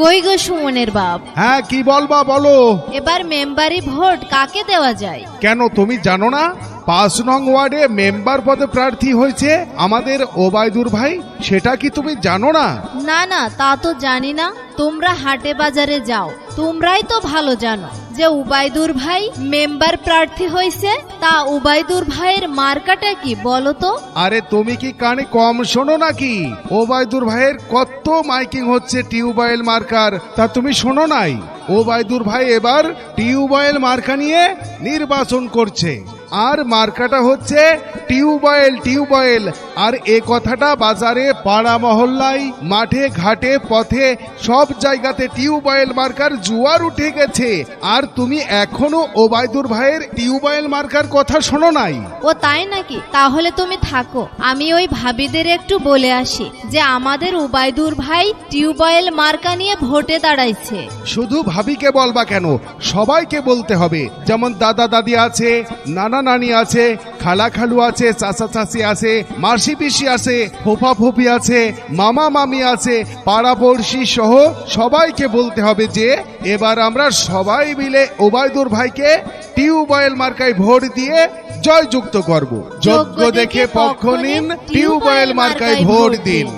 কই গো সুমনের বাপ? হ্যাঁ কি বলবা বলো। এবার মেম্বারি ভোট কাকে দেওয়া যায়? কেন তুমি জানো না? পাঁচ নং ওয়ার্ডে মেম্বার পদে প্রার্থী হয়েছে আমাদের ওবায়দুর ভাই সেটা কি তুমি জানো না? না না তা তো জানি না। তোমরা হাটে বাজারে যাও। তোমরাই তো ভালো জানো যে উবাইদুর ভাই মেম্বার প্রার্থী হয়েছে। তা উবাইদুর ভাইয়ের মার্কাটা কি বলো তো? আরে তুমি কি কানে কম শোনো নাকি? ওবায়দুর ভাইয়ের কত মাইকিং হচ্ছে টিউবওয়েল মার্কার তা তুমি শোনো নাই? ওবায়দুর ভাই এবার টিউবওয়েল মার্কা নিয়ে নির্বাচন করছে। আর মার্কাটা হচ্ছে টিউবওয়েল টিউবওয়েল আর এ কথাটা বাজারে পাড়া মহল্লায় মাঠে ঘাটে পথে সব জায়গাতে টিউবওয়েল মার্কার জুয়ার উঠে গেছে। আর তুমি এখনও ওবায়দুর ভাইয়ের টিউবওয়েল মার্কার কথা শোনো নাই? ও তাই নাকি? তাহলে তুমি থাকো। আমি ওই ভাবিদের একটু বলে আসি যে আমাদের উবাইদুর ভাই টিউবওয়েল মার্কা নিয়ে ভোটে দাঁড়াইছে। শুধু ভাবিকে বলবা কেন? সবাইকে বলতে হবে। যেমন দাদা দাদি আছে নানা নানি আছে, খালা খালু আছে, চাচা চাচি আছে, মাসি পিসি আছে, ফোফা ফুফি আছে, মামা মামি আছে, পাড়া পড়শি সহ সবাইকে বলতে হবে যে, এবার আমরা সবাই মিলে ওবায়দুর ভাইকে টিউবওয়েল মার্কায় ভোট দিয়ে জয়যুক্ত করব। যোগ্য দেখে পক্ষ নিন, টিউবওয়েল মার্কায় ভোট দিন।